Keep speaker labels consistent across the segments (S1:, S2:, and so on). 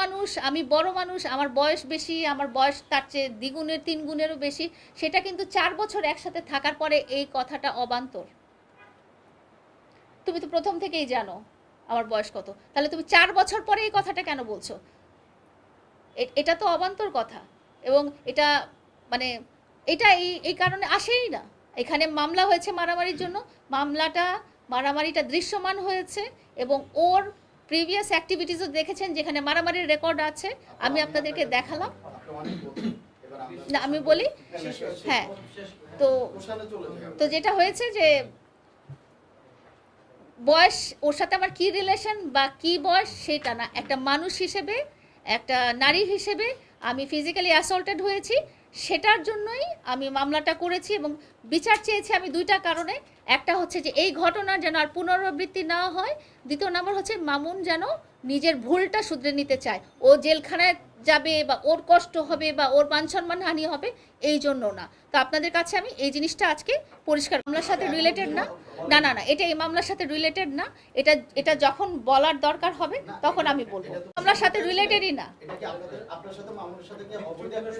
S1: মানুষ, আমি বড় মানুষ, আমার বয়স বেশি, আমার বয়স তার চেয়ে দ্বিগুণের তিন গুণেরও বেশি, সেটা কিন্তু চার বছর একসাথে থাকার পরে এই কথাটা অবান্তর। তুমি তো প্রথম থেকেই জানো আমার বয়স কত। তাহলে তুমি চার বছর পরে এই কথাটা কেন বলছো? এটা তো অবান্তর কথা এবং এটা মানে এটা এই এই কারণে আসেই না। এখানে মামলা হয়েছে মারামারির জন্য, মামলাটা, মারামারিটা দৃশ্যমান হয়েছে এবং ওর প্রিভিয়াস অ্যাক্টিভিটিসও দেখেছেন যেখানে মারামারির রেকর্ড আছে, আমি আপনাদেরকে দেখালাম। না, আমি বলি হ্যাঁ তো তো যেটা হয়েছে যে, বয়স, ওর সাথে আমার কি রিলেশন বা কি বয়স সেটা না, একটা মানুষ হিসেবে, একটা নারী হিসেবে আমি ফিজিক্যালি অ্যাসল্টেড হয়েছি সেটার জন্যই আমি মামলাটা করেছি এবং বিচার চেয়েছি আমি দুইটা কারণে। একটা হচ্ছে যে এই ঘটনা যেন আর পুনরাবৃত্তি না হয়। দ্বিতীয় নম্বর হচ্ছে মামুন যেন নিজের ভুলটা শুধরে নিতে চায়। ও জেলখানায় যাবে বা ওর কষ্ট হবে বা ওর মান সম্মান হানি হবে, এই জন্য না। তো আপনাদের কাছে আমি এই জিনিসটা আজকে পরিষ্কার মামলার সাথে রিলেটেড না। না না না এটা এই মামলার সাথে রিলেটেড না। এটা এটা যখন বলার দরকার হবে তখন আমি বলব। মামলার সাথে রিলেটেডই না।
S2: এটা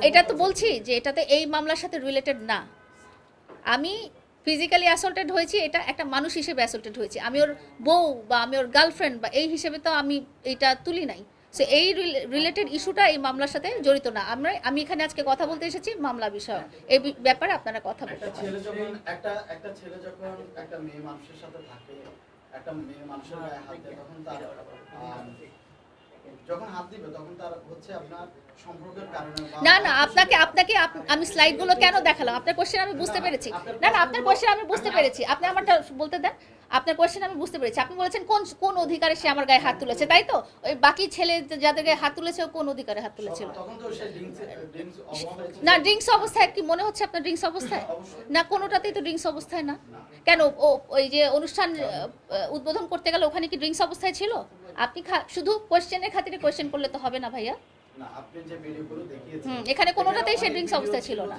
S1: এটা তো বলছি যে এটাতে এই মামলার সাথে রিলেটেড না। আমি ফিজিক্যালি অ্যাসল্টেড হয়েছি এটা একটা মানুষ হিসেবে অ্যাসল্টেড হয়েছি। আমি ওর বউ বা আমি ওর গার্লফ্রেন্ড বা এই হিসেবে তো আমি এটা তুলি নাই। সো এই রিলেটেড ইস্যুটা এই মামলার সাথে জড়িত না। আমরা আমি এখানে আজকে কথা বলতে এসেছি মামলা বিষয় এই ব্যাপারে আপনারা কথা বলতে
S2: ছেলে যখন একটা একটা ছেলে যখন একটা মেয়ে মানুষের সাথে থাকে একটা মেয়ে মানুষের গায়ে হাত দেয় তখন তার
S1: না না আপনাকে আপনাকে আমি স্লাইডগুলো কেন দেখালাম? আপনার কোশ্চেন আমি বুঝতে পেরেছি। না না আপনার কোশ্চেন আমি বুঝতে পেরেছি। আপনি আমারটা বলতে দেন। আপনার কোশ্চেন আমি বুঝতে পেরেছি। আপনি বলেছেন কোন কোন অধিকারে সে আমার গায়ে হাত তুলেছে তাই তো? ওই বাকি ছেলে যাদের গায়ে হাত তুলেছে কোন অধিকারে হাত তুলেছিল?
S2: তখন তো সে ড্রিঙ্কস ড্রিঙ্কস অবস্থায়
S1: না ড্রিঙ্কস অবস্থায় কি মনে হচ্ছে আপনার ড্রিঙ্কস অবস্থায়? না কোনোটাতেই তো ড্রিঙ্কস অবস্থায় না। কেন? ওই যে অনুষ্ঠান উদ্বোধন করতে গেলে ওখানে কি ড্রিঙ্কস অবস্থায় ছিল? আপনি শুধু কোয়েশ্চেনের খাতিরে কোয়েশ্চেন করলে তো হবে না ভাইয়া।
S2: না আপনি যে ভিডিওগুলো দেখিয়েছেন
S1: হুম, এখানে কোনোটাতেই সে ড্রিঙ্কস অবস্থায় ছিল না।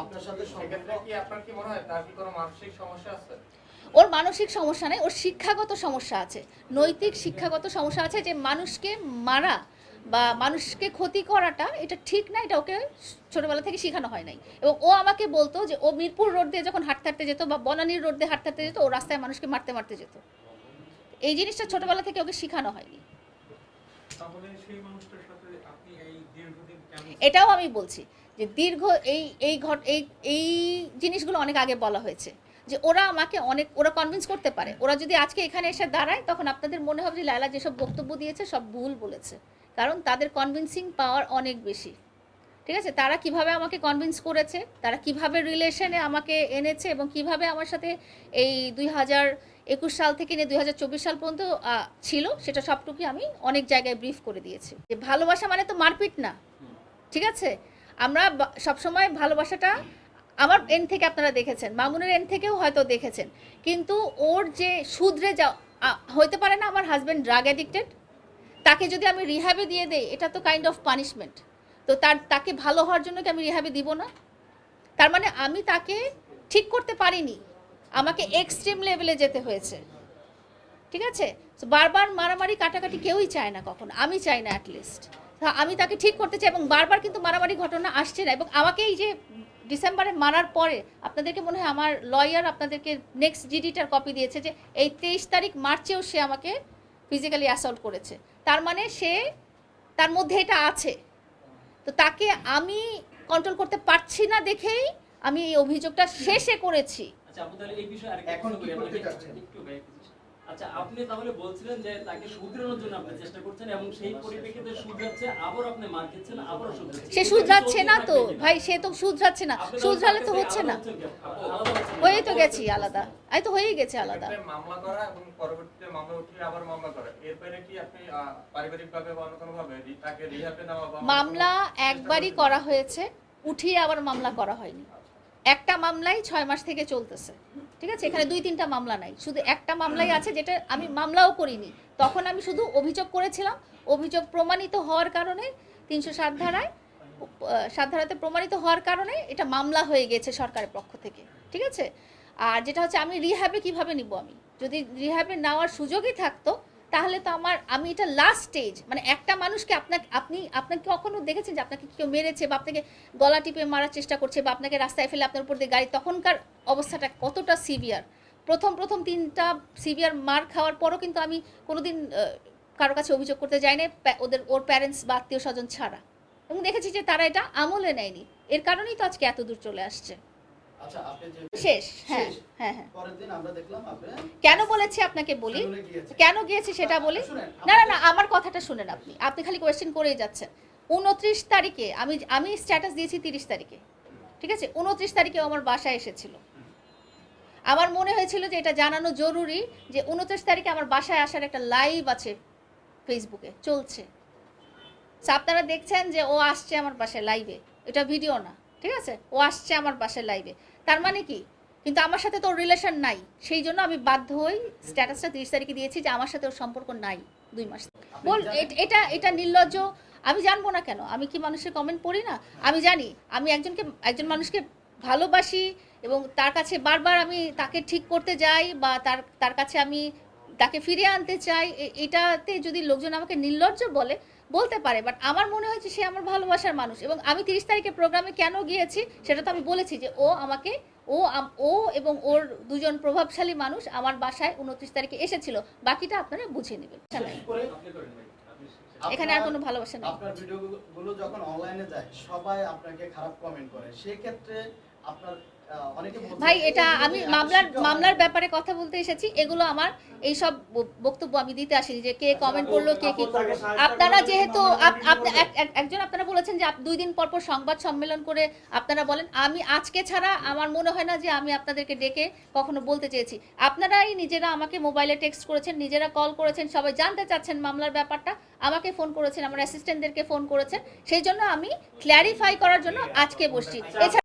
S2: আপনার সাথে
S3: সেক্ষেত্রে কি আপনার কি মনে হয় তার কি কোনো মানসিক সমস্যা আছে?
S1: ওর মানসিক সমস্যা নেই ওর শিক্ষাগত সমস্যা আছে। নৈতিক শিক্ষাগত সমস্যা আছে যে মানুষকে মারা বা মানুষকে ক্ষতি করাটা এটা ঠিক না এটা ওকে ছোটবেলা থেকে শেখানো হয় নাই। এবং ও আমাকে বলতো যে ও মিরপুর রোড দিয়ে যখন হাঁটতে হাঁটতে যেত বা বনানীর রোড দিয়ে হাঁটতে হাঁটতে যেত ও রাস্তায় মানুষকে মারতে মারতে যেত। এই জিনিসটা ছোটবেলা থেকে ওকে শেখানো হয়নি। এটাও আমি বলছি যে দীর্ঘ এই এই ঘট এই এই জিনিসগুলো অনেক আগে বলা হয়েছে যে ওরা আমাকে অনেক ওরা কনভিন্স করতে পারে। ওরা যদি আজকে এখানে এসে দাঁড়ায় তখন আপনাদের মনে হবে যে লায়লা যেসব বক্তব্য দিয়েছে সব ভুল বলেছে। কারণ তাদের কনভিন্সিং পাওয়ার অনেক বেশি। ঠিক আছে? তারা কীভাবে আমাকে কনভিন্স করেছে তারা কীভাবে রিলেশনে আমাকে এনেছে এবং কীভাবে আমার সাথে এই দুই হাজার একুশ সাল থেকে নিয়ে দুই হাজার চব্বিশ সাল পর্যন্ত ছিল। সেটা সবটুকুই আমি অনেক জায়গায় ব্রিফ করে দিয়েছি। যে ভালোবাসা মানে তো মারপিট না। ঠিক আছে? আমরা সবসময় ভালোবাসাটা আমার এন থেকে আপনারা দেখেছেন, মামুনের এন থেকেও হয়তো দেখেছেন। কিন্তু ওর যে শুধরে যা হইতে পারে না আমার হাজব্যান্ড ড্রাগ অ্যাডিক্টেড তাকে যদি আমি রিহাবে দিয়ে দেই, এটা তো কাইন্ড অফ পানিশমেন্ট তো তার, তাকে ভালো হওয়ার জন্য কি আমি রিহাবে দিব না? তার মানে আমি তাকে ঠিক করতে পারিনি। আমাকে এক্সট্রিম লেভেলে যেতে হয়েছে। ঠিক আছে? তো বারবার মারামারি কাটাকাটি কেউই চায় না কখন। আমি চাই না অ্যাটলিস্ট আমি তাকে ঠিক করতে চাই এবং বারবার কিন্তু মারামারি ঘটনা আসছে না এবং আমাকে এই যে ডিসেম্বরে মারার পরে আপনাদেরকে মনে হয় আমার লয়ার আপনাদেরকে নেক্সট জিডিটার কপি দিয়েছে যে এই তেইশ তারিখ মার্চেও সে আমাকে ফিজিক্যালি অ্যাসল্ট করেছে। তার মানে সে তার মধ্যে এটা আছে। তো তাকে আমি কন্ট্রোল করতে পারছি না দেখেই আমি এই অভিযোগটা শেষে করেছি।
S4: আচ্ছা আপু তাহলে এই বিষয়ে আরেকটা
S2: এখন কি করতে চাচ্ছেন?
S4: একটু ভাই, আচ্ছা আপনি তাহলে বলছিলেন যে তাকে শুধরানোর জন্য আপনি চেষ্টা করছেন এবং সেই পরিপ্রেক্ষিতে শুধরাচ্ছে আবার আপনি মার আবারও শুধরাচ্ছে।
S1: সে শুধরাচ্ছে না তো ভাই সে তো শুধরাচ্ছে না। শুধরালে তো হচ্ছে না? হয়েই তো গেছি আলাদা। এই তো হয়েই গেছে আলাদা।
S3: মামলা করা এবং পরবর্তীতে মামলা উঠলে আবার মামলা করা। এরপরে কি আপনি পারিবারিক ভাবে বা অন্য কোনো ভাবে তাকে রিহাবে নেওয়া
S1: মামলা একবারই করা হয়েছে উঠিয়ে আবার মামলা করা হয়নি। একটা মামলাই ছয় মাস থেকে চলতেছে। ঠিক আছে? এখানে দুই তিনটা মামলা নাই। শুধু একটা মামলাই আছে যেটা আমি মামলাও করিনি। তখন আমি শুধু অভিযোগ করেছিলাম। অভিযোগ প্রমাণিত হওয়ার কারণে তিনশো সাত ধারায় সাত ধারাতে প্রমাণিত হওয়ার কারণে এটা মামলা হয়ে গেছে সরকারের পক্ষ থেকে। ঠিক আছে? আর যেটা হচ্ছে আমি রিহ্যাবে কীভাবে নিব আমি? যদি রিহাবে নেওয়ার সুযোগই থাকতো তাহলে তো আমার, আমি এটা লাস্ট স্টেজ মানে একটা মানুষকে আপনাকে, আপনি, আপনাকে কখনো দেখেছেন যে আপনাকে কেউ মেরেছে বা আপনাকে গলা টিপে মারার চেষ্টা করছে বা আপনাকে রাস্তায় ফেলে আপনার উপর দিয়ে গাড়ি? তখনকার অবস্থাটা কতটা সিভিয়ার প্রথম প্রথম তিনটা সিভিয়ার মার খাওয়ার পরও কিন্তু আমি কোনোদিন কারও কাছে অভিযোগ করতে যাইনি প্যা- ওদের, ওর প্যারেন্টস বা আত্মীয় স্বজন ছাড়া। এবং দেখেছি যে তারা এটা আমলে নেয়নি। এর কারণেই তো আজকে এত দূর চলে আসছে। শেষ হ্যাঁ হ্যাঁ হ্যাঁ।
S2: দেখলাম আপনি
S1: কেন বলেছি আপনাকে বলি? কেন গিয়েছি সেটা বলি? না না না আমার কথাটা শুনেন আপনি। আপনি খালি কোয়েশ্চেন করেই যাচ্ছেন। উনত্রিশ তারিখে আমি আমি স্ট্যাটাস দিয়েছি তিরিশ তারিখে। ঠিক আছে? উনত্রিশ তারিখে আমার বাসায় এসেছিল। আমার মনে হয়েছিল যে এটা জানানো জরুরি যে উনত্রিশ তারিখে আমার বাসায় আসার একটা লাইভ আছে ফেসবুকে চলছে। আপনারা দেখছেন যে ও আসছে আমার বাসায় লাইভে এটা ভিডিও না। ঠিক আছে? ও আসছে আমার বাসায় লাইভে তার মানে কি? কিন্তু আমার সাথে তো রিলেশন নাই। সেই জন্য আমি বাধ্য হই স্ট্যাটাসটা তিরিশ তারিখে দিয়েছি যে আমার সাথে ওর সম্পর্ক নাই দুই মাস বল এটা এটা নির্লজ্জ। আমি জানব না কেন? আমি কি মানুষের কমেন্ট পড়ি না? আমি জানি আমি একজনকে একজন মানুষকে ভালোবাসি এবং তার কাছে বারবার আমি তাকে ঠিক করতে যাই বা তার তার কাছে আমি তাকে ফিরিয়ে আনতে চাই এটাতে যদি লোকজন আমাকে নির্লজ্জ বলে বলতে পারে বাট আমার মনে হয়েছে সে আমার ভালোবাসার মানুষ এবং আমি তিরিশ তারিখে প্রোগ্রামে কেন গিয়েছি সেটা তো আমি বলেছি যে ও আমাকে ও ও এবং ওর দুজন প্রভাবশালী মানুষ আমার বাসায় উনত্রিশ তারিখে এসেছিল। বাকিটা আপনারা বুঝে নেবেন। এখানে আর কোনো ভালোবাসা নেই।
S2: আপনার ভিডিও গুলো যখন অনলাইনে যায় সবাই আপনাকে খারাপ কমেন্ট করে। সেই ক্ষেত্রে আপনার
S1: ভাই এটা আমি মামলার মামলার ব্যাপারে কথা বলতে এসেছি। এগুলো আমার এই সব বক্তব্য আমি দিতে আসিনি যে কে কমেন্ট করল কে কি আপনারা যেহেতু একজন আপনারা বলেছেন যে দুই দিন পর পর সংবাদ সম্মেলন করে আপনারা বলেন। আমি আজকে ছাড়া আমার মনে হয় না যে আমি আপনাদেরকে ডেকে কখনো বলতে চেয়েছি। আপনারাই নিজেরা আমাকে মোবাইলে টেক্সট করেছেন নিজেরা কল করেছেন সবাই জানতে চাচ্ছেন মামলার ব্যাপারটা। আমাকে ফোন করেছেন আমার অ্যাসিস্ট্যান্টদেরকে ফোন করেছেন। সেই জন্য আমি ক্ল্যারিফাই করার জন্য আজকে বসছি। এছাড়া